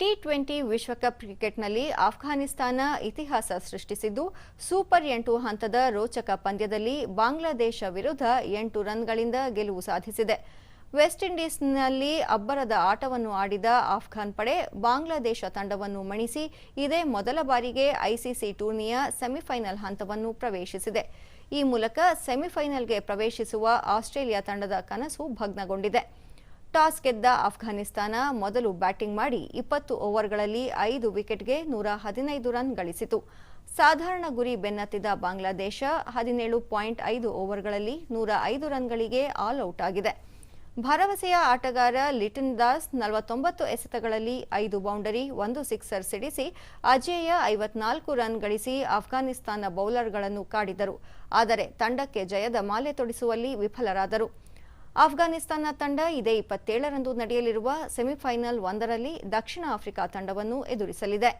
T twenty ವಿಶ್ವಕಪ್ ಕ್ರಿಕೆಟ್ನಲ್ಲಿ ಆಫ್ಘಾನಿಸ್ತಾನ ಇತಿಹಾಸ ಸೃಷ್ಟಿಸಿದ್ದು, ಸೂಪರ್ ಎಂಟು ಹಂತದ ರೋಚಕ ಪಂದ್ಯದಲ್ಲಿ ಬಾಂಗ್ಲಾದೇಶ ವಿರುದ್ಧ ಎಂಟು ರನ್ಗಳಿಂದ ಗೆಲುವು ಸಾಧಿಸಿದೆ. ವೆಸ್ಟ್ ಇಂಡೀಸ್ನಲ್ಲಿ ಅಬ್ಬರದ ಆಟವನ್ನು ಆಡಿದ ಆಫ್ಘಾನ್ ಪಡೆ ಬಾಂಗ್ಲಾದೇಶ ತಂಡವನ್ನು ಮಣಿಸಿ ಇದೇ ಮೊದಲ ಬಾರಿಗೆ ಐಸಿಸಿ ಟೂರ್ನಿಯ ಸೆಮಿಫೈನಲ್ ಹಂತವನ್ನು ಪ್ರವೇಶಿಸಿದೆ. ಈ ಮೂಲಕ ಸೆಮಿಫೈನಲ್ಗೆ ಪ್ರವೇಶಿಸುವ ಆಸ್ಟ್ರೇಲಿಯಾ ತಂಡದ ಕನಸು ಭಗ್ನಗೊಂಡಿದೆ. ಟಾಸ್ ಗೆದ್ದ ಅಫ್ಘಾನಿಸ್ತಾನ ಮೊದಲು ಬ್ಯಾಟಿಂಗ್ ಮಾಡಿ ಇಪ್ಪತ್ತು ಓವರ್ಗಳಲ್ಲಿ ಐದು ವಿಕೆಟ್ಗೆ ನೂರ ಹದಿನೈದು ರನ್ ಗಳಿಸಿತು. ಸಾಧಾರಣ ಗುರಿ ಬೆನ್ನತ್ತಿದ ಬಾಂಗ್ಲಾದೇಶ ಹದಿನೇಳು ಪಾಯಿಂಟ್ ಐದು ಓವರ್ಗಳಲ್ಲಿ ನೂರ ಐದು ರನ್ಗಳಿಗೆ ಆಲ್ ಔಟ್ ಆಗಿದೆ. ಭರವಸೆಯ ಆಟಗಾರ ಲಿಟನ್ ದಾಸ್ ನಲವತ್ತೊಂಬತ್ತು ಎಸೆತಗಳಲ್ಲಿ ಐದು ಬೌಂಡರಿ, ಒಂದು ಸಿಕ್ಸರ್ ಸಿಡಿಸಿ ಅಜೇಯ ಐವತ್ನಾಲ್ಕು ರನ್ ಗಳಿಸಿ ಅಫ್ಘಾನಿಸ್ತಾನ ಬೌಲರ್ಗಳನ್ನು ಕಾಡಿದರು. ಆದರೆ ತಂಡಕ್ಕೆ ಜಯದ ಮಾಲೆ ತೊಡಿಸುವಲ್ಲಿ ವಿಫಲರಾದರು. ಆಫ್ಘಾನಿಸ್ತಾನ ತಂಡ ಇದೇ ಇಪ್ಪತ್ತೇಳರಂದು ನಡೆಯಲಿರುವ ಸೆಮಿಫೈನಲ್ ಒಂದರಲ್ಲಿ ದಕ್ಷಿಣ ಆಫ್ರಿಕಾ ತಂಡವನ್ನು ಎದುರಿಸಲಿದೆ.